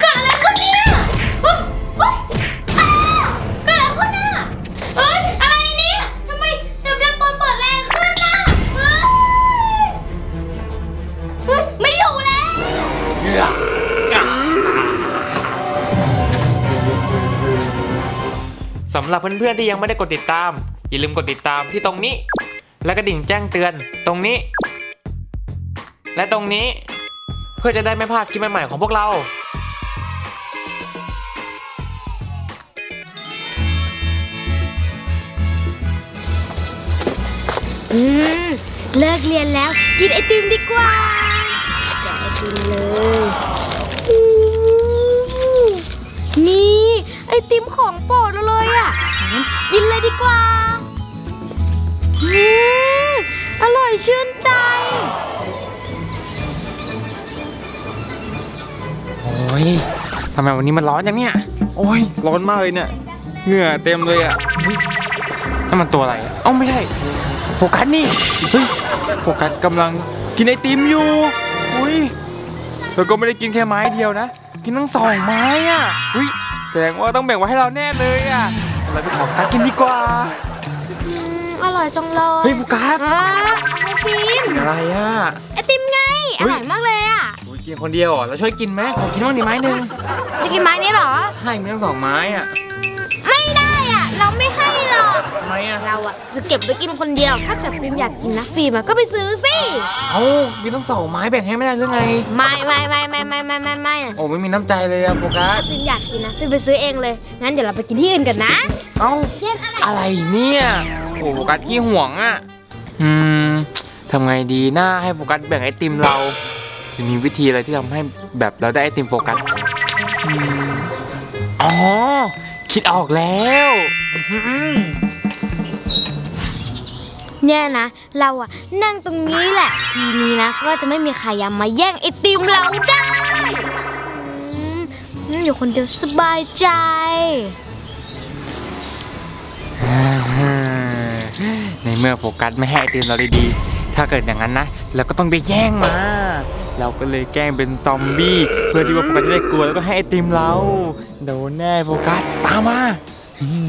เกิดอะไรขึ้นเนี่ยเฮ้ยเฮ้ยอ้าเกิดอะไรขึ้นอะเฮ้ย อะไรเนี่ยทำไมเดี๋ยวเดี๋ยวเปิดเปิดแรงขึ้นอะเฮ้ยเฮ้ยไม่อยู่แล้ว สำหรับเพื่อนๆที่ยังไม่ได้กดติดตาม อย่าลืมกดติดตามที่ตรงนี้ และกระดิ่งแจ้งเตือนตรงนี้ และตรงนี้ พื่อจะได้ไม่พลาดคลิปใหม่ๆของพวกเราเลิกเรียนแล้วกินไอติมดีกว่า วันนี้มันร้อนจังเนี่ย โอ้ย ร้อนมากเลยเนี่ย เหงื่อเต็มเลยอะเฮ้ยนั่นมันตัวอะไรอะเอ้าไม่ใช่ โฟกัสนี่ เฮ้ย โฟกัสกำลังกินไอติมอยู่อุ้ยแล้วก็ไม่ได้กินแค่ไม้เดียวนะ กินทั้งสองไม้อะอุ้ยแสดงว่าต้องแบ่งไว้ให้เราแน่เลยอะเราไปขอโฟกัสกินดีกว่าอืมอร่อยจังเลยเฮ้ยโฟกัสอ่าไอติมกินอะไรอะไอติมไงอเฮ้ยร่อยมากเลยอะโอ้ย กินคนเดียวเหรอเราช่วยกินไหมขอกินบ้างดิไม้หนึ่งจะกินไม้นี้เหรอ ให้มีทั้งสองไม้อะไม่ได้อะ เราไม่ให้หรอก ทำไมอะเราอะจะเก็บไว้กินคนเดียว ถ้าเกิดฟิล์มอยากกินนะฟิล์มอะก็ไปซื้อสิเอ้ามีทั้งสองไม้แบ่งให้ไม่ได้หรือไง ไม่ไม่ไม่ไม่ไม่ไม่ไม่ไม่โอ้ไม่มีน้ำใจเลยอะโฟกัสฟิล์มอยากกินนะฟิล์มไปซื้อเองเลยงั้นเดี๋ยวเราไปกินที่อื่นกันนะเอ้าเช่นอะไรอะไรเนี่ยโอ้โฟกัสขี้ห่วงอะอืมทำไงดีน่าให้โฟกัสแบ่งไอติมเรา จะมีวิธีอะไรที่ทำให้แบบเราได้ไอติมโฟกัสอืมอ๋อ คิดออกแล้วอื้อหือเนี่ยนะ เราอะนั่งตรงนี้แหละ ทีนี้นะ ก็จะไม่มีใครยามาแย่งไอติมเราได้อืมนั่งอยู่คนเดียวสบายใจในเมื่อโฟกัสไม่ให้ไอติมเราดีๆถ้าเกิดอย่างนั้นนะ เราก็ต้องไปแย่งมา เราก็เลยแกล้งเป็นซอมบี้เพื่อที่ว่าโฟกัสจะได้กลัวแล้วก็ให้ไอติมเราโดนแน่โฟกัสตามมาอืม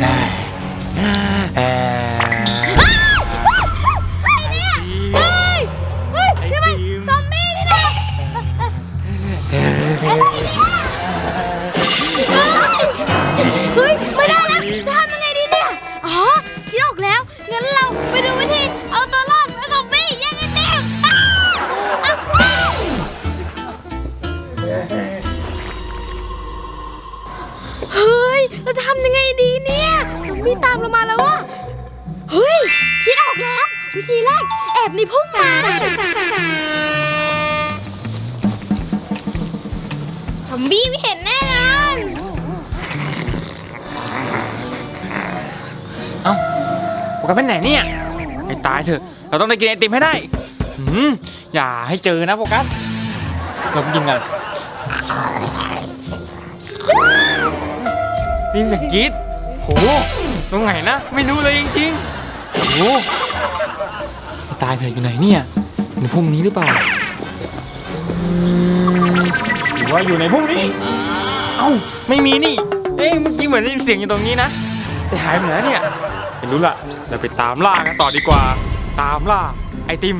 ได้เอ่อไอติมไอติมซอมบี้นี่น บี้ตามเรามาแล้วอะเฮ้ยคิดออกแล้ว วิธีแรกแอบในพุ่มไม้ซอมบี้ไม่เห็นแน่นอนเอ้าโฟกัสไปไหนเนี่ยไอ้ตายเถอะ เราต้องได้กินไอติมให้ได้หืมอย่าให้เจอนะโฟกัสเราไปกินกันไดยินเสียงกรี๊ดโห ตรงไหนนะ ไม่รู้เลยจริงๆโหไอ้ตายเถอะอยู่ไหนเนี่ยอยู่ในพุ่มนี้หรือเปล่าอืมหรือว่าอยู่ในพุ่มนี้ เอ้าไม่มีนี่ เอ้ยเมื่อกี้เหมือนได้ยินเสียงอยู่ตรงนี้นะแต่หายไปไหนแล้วเนี่ยไม่รู้ละเราไปตามล่ากันต่อดีกว่า ตามล่าไอติม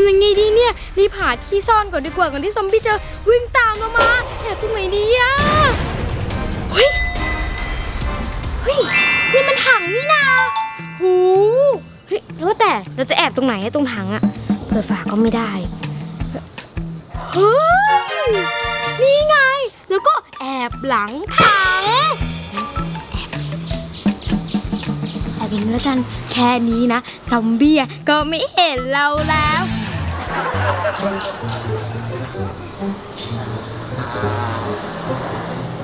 ำยังไงดีเนี่ย รีบหาที่ซ่อนก่อนดีกว่าก่อนที่ซอมบี้จะวิ่งตามเรามาแอบตรงไหนดีอะเฮ้ย เฮ้ย นี่มันถังนี่นาหูเฮ้ยแล้วแต่เราจะแอบตรงไหนตรงถังอะเปิดฝาก็ไม่ได้ เฮ้ย นี่ไง แล้วก็แอบหลังถังแอบตรงนี้แล้วกัน แค่นี้นะ ซอมบี้ก็ไม่เห็นเราแล้ว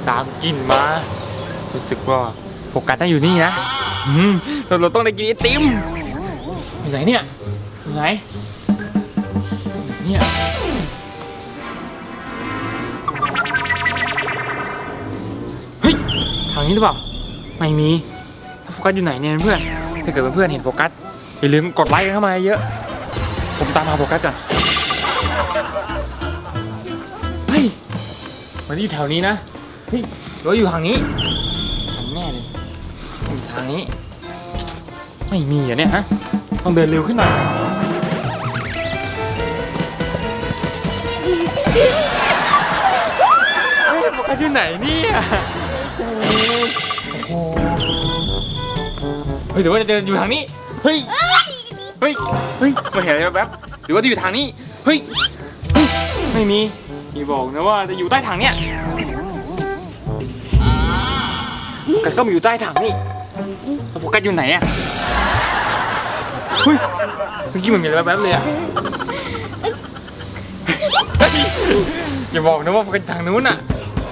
ตามกลิ่นมา รู้สึกว่าโฟกัสน่าอยู่นี่นะอืมเราเราต้องได้กินไอติมอยู่ไหนเนี่ยอยู่ไหนเนี่ยเฮ้ยทางนี้หรือเปล่าไม่มีแล้วโฟกัสอยู่ไหนเนี่ยเพื่อนถ้าเกิดเพื่อนๆเห็นโฟกัสอย่าลืมกดไลค์กันเข้ามาเยอะ ผมตามหาโฟกัสก่อนเฮ้ยมันอยู่แถวนี้นะเฮ้ยรือว่าอยู่ทางนี้ทางแน่เลยอยู่ทางนี้ ไม่มีอะเนี่ยฮะต้องเดินเร็วขึ้นหน่อยเฮ้ยโฟกัสอยู่ไหนเนี่ยโอ้โหเฮ้ยหรือว่าจะเดินอยู่ทางนี้เฮ้ย เฮ้ย เฮ้ยมาเห็นอะไรแป๊บๆหรือว่าจะอยู่ทางนี้ เฮ้ย เฮ้ย ไม่มีอย่าบอกนะว่าจะอยู่ใต้ถังเนี่ยกัสก็มาอยู่ใต้ถังนี่โฟกัสอยู่ไหนอะเฮ้ย เมื่อกี้เหมือนมีอะไรแป๊บๆเลยอะเฮ้ยอย่าบอกนะว่าโฟกัสอยู่ทางนู้นอะ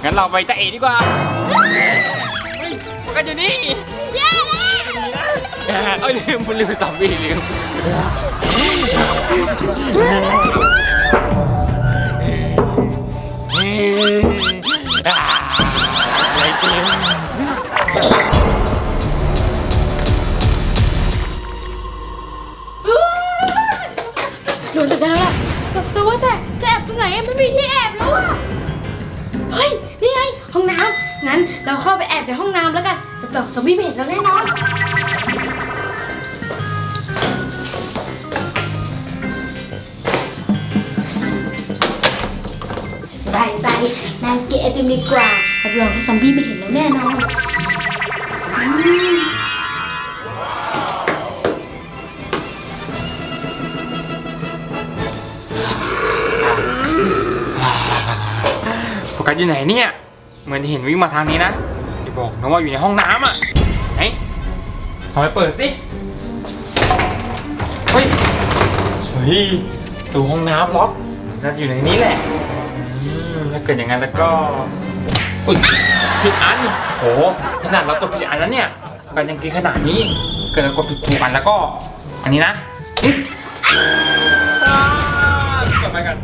งั้นเราไปจ้าเอดีกว่า เฮ้ยโฟกัสอยู่นี่ เย้เลยเอ้ยลืมลืมซอมบี้ลืม อ่าอะไรเต็มโดนจับได้แล้วล่ะแต่แต่ว่าแต่จะแอบตรงไหนอะไม่มีที่แอบแล้วอะเฮ้ย นี่ไง ห้องน้ำงั้นเราเข้าไปแอบในห้องน้ำแล้วกันจะปลอกซอมบี้ไม่เห็นเราแน่นอน ใจใจนางกินไอติมดีกว่ารับรองว่าซอมบี้ไม่เห็นเราแน่นอนอืมโฟกัสอยู่ไหนเนี่ย เหมือนจะเห็นวิ่งมาทางนี้นะอย่าบอกนะว่าอยู่ในห้องน้ำอะ ไหนทำไมเปิดสิ เฮ้ย เฮ้ยตู้ห้องน้ำล็อกน่าจะอยู่ในนี้แหละ กิดอย่างนั้นแล้วก็อุ้ยผิดอันโหขนาดเรากดผิดอันนั้นเนี่ยกันยังกินขนาดนี้ เกิดเรากดผิดถูกอันแล้วก็ อันนี้นะอื้ออ่ากลับไปกัน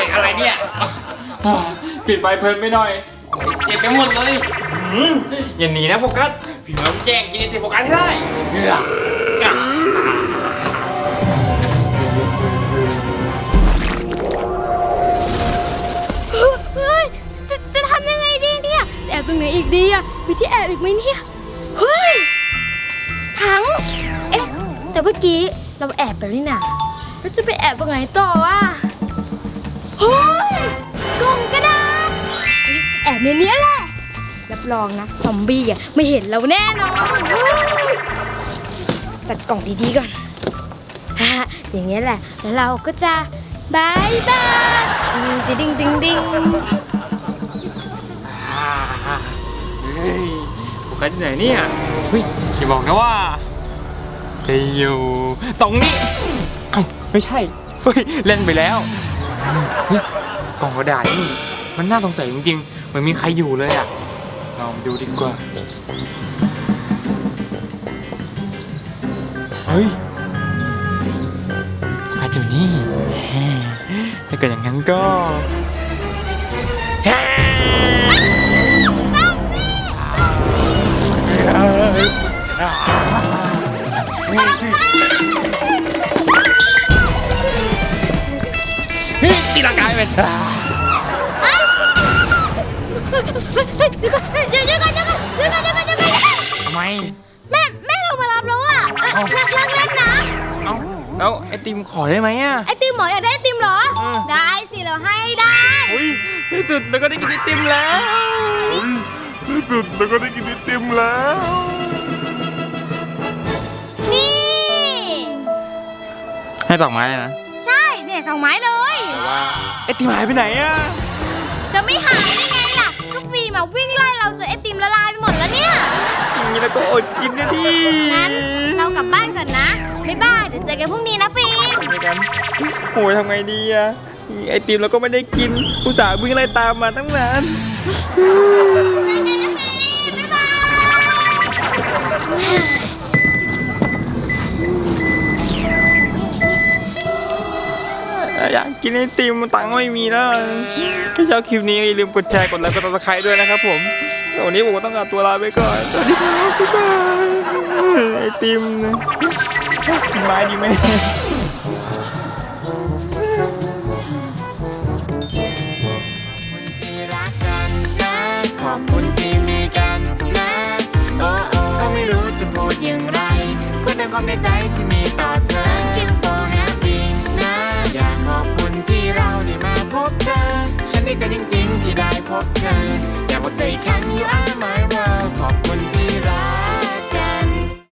ยอะไรเนี่ยอ่าปิดไฟเพลินไปหน่อยโอ้ยเจ็บไปหมดเลยหืมอย่าหนีนะโฟกัสพี่น้องแย่งกินไอติมโฟกัสให้ได้เฮ้ยอะเฮ้ยจะจะทำยังไงดีเนี่ยจะแอบตรงไหนอีกดีอะมีที่แอบอีกไหมเนี่ยเฮ้ยถังเอ๊ะแต่เมื่อกี้เราแอบไปนี่นาแล้วจะไปแอบตรงไหนต่อวะ เฮ้ยกล่องกระดาษแอบในเนี้ยแหละ รับรองนะซอมบี้อะไม่เห็นเราแน่นอนเฮ้ยจัดกล่องดีๆก่อนฮ่าอย่างเงี้ยแหละ แล้วเราก็จะบายบายดิงดิงดิงดิงอ่าเฮ้ยโฟกัสอยู่ไหนเนี่ยเฮ้ยอย่าบอกนะว่าจะอยู่ตรงนี้เอ้าไม่ใช่เฮ้ยเล่นไปแล้ว เฮ้ยกล่องกระดาษนี่มันน่าสงสัยจริงๆ เหมือนมีใครอยู่เลยอะลองดูดีกว่า เฮ้ยโฟกัสอยู่นี่แฮ่ถ้าเกิดอย่างนั้นก็แฮ่ตีลังกา เลยครับเดี๋ยวก่อนเดี๋ยวก่อนเดี๋ยวก่อนเดี๋ยวก่อนเดี๋ยวก่อนทำไม แม่แม่ลงมารับแล้วอะเล่นเล่นนะเอ้าแล้วไอติมขอได้ไหมอะ ไอติมหมออยากได้ไอติมเหรอได้สิเราให้ได้ อุ้ยที่สุดแล้วก็ได้กินไอติมแล้วที่สุดแล้วก็ได้กินไอติมแล้ว นี่ ให้ดอกไม้เลยนะ สองไม้เลยแต่ว่าไอติมหายไปไหนอะจะไม่หายได้ไงล่ะก็ฟิล์มอะวิ่งไล่เราจนไอติมละลายไปหมดแล้วเนี่ย อย่างนี้แล้วก็อดกินนะดิงั้นเรากลับบ้านก่อนนะ บ๊ายบาย เดี๋ยวเจอกันพรุ่งนี้นะฟิล์มเจอกันโอ้ยทำไงดีอะไอติมเราก็ไม่ได้กินอุตส่าห์วิ่งไล่ตามมาตั้งนานอยา อยากกินไอติมตังค์ไม่มีแล้วถ้าชอบคลิปนี้อย่าลืมกดแชร์กดไลค์กดติดตามด้วยนะครับผมวันนี้ผมก็ต้องขอตัวลาไปก่อนสวัสดีครับบ๊ายบายไอติมกินไม้ดีไหมที่รักกันนะขอบคุณที่มีกันนะโอ้โอ้ก็ไม่รู้จะพูดอย่างไรพูดแต่ความในใจที่มีต่อเธอ ที่เราได้มาพบเธอ ฉันดีใจจริงๆที่ได้พบเธออยากบอกเธออีกครั้ง you are my